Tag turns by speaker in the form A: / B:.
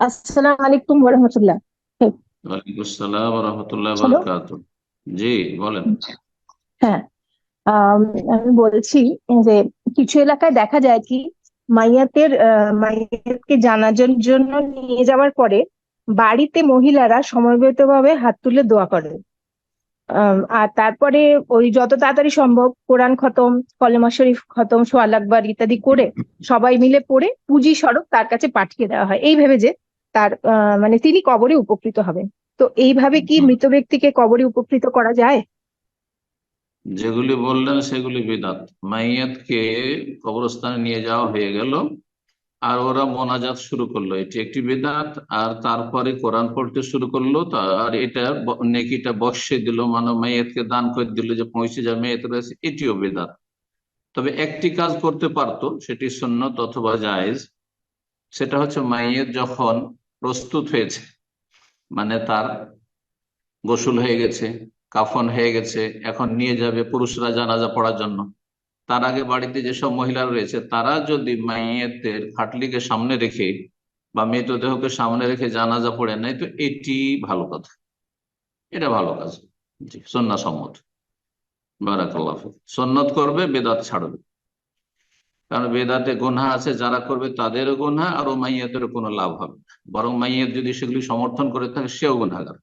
A: আসসালামু আলাইকুম ওরহমতুল্লাহ
B: ওয়ালাইকুম আসসালাম রহমতুল্লাহ
A: হ্যালো
B: বারাকাত জি বলেন।
A: হ্যাঁ। আম, বলছি যে কিছু এলাকায় দেখা যায় কি মাইয়াতের মাইয়াতকে জানাজার জন্য নিয়ে যাওয়ার পরে বাড়িতে মহিলারা সমবেতভাবে হাত তুলে দোয়া করে। আর তারপরে ওই যত তাড়াতাড়ি সম্ভব কোরআন খতম কলেমা শরীফ খতম সোয়াল আকবার ইত্যাদি করে সবাই মিলে পড়ে পুঁজি স্বরূপ তার কাছে পাঠিয়ে দেওয়া হয়। এই ভেবে যে তার মানে তিনি কবরে উপকৃত হবেন। তো এইভাবে কি মৃত ব্যক্তিকে কবরে উপকৃত করা যায়?
B: যেগুলি বললেন সেগুলি বিদাত। মাইয়াতকে কবরস্থানে নিয়ে যাওয়া হয়ে গেল আর ওরা মোনাজাত শুরু করল। এটি একটি বিদাত আর তারপরে কোরআন পড়তে শুরু করল। আর এটা নেকিটা বর্ষে দিল মানে মাইয়াতকে দান করে দিল যে পৌঁছে যাবে মেয়েত রয়েছে এটিও বিদাত। তবে একটি কাজ করতে পারতো সেটি সুন্নত অথবা জায়েজ। সেটা হচ্ছে মাইয়ের যখন প্রস্তুত হয়েছে। মানে তার গোসল হয়ে গেছে, কাফন হয়ে গেছে, এখন নিয়ে যাবে পুরুষরা জানাজা পড়ার জন্য। তার আগে বাড়িতে যেসব মহিলা রয়েছে, তারা যদি মাইয়েতের খাটলিকে সামনে রেখে বা মৃতদেহকে সামনে রেখে জানাজা পড়ে নেয়, তো এটি ভালো কথা। এটা ভালো কাজ। জি সন্না বারাকাল্লাহ ফিক। সন্নত করবে, বেদাত ছাড়বে। কারণ বেদাতে গোনা আছে, যারা করবে তাদেরও গোনা আর ও মাইয়াতেরও কোনো লাভ হবে। বরং মাইয়াত যদি সেগুলি সমর্থন করে থাকে, সেও গোনাগার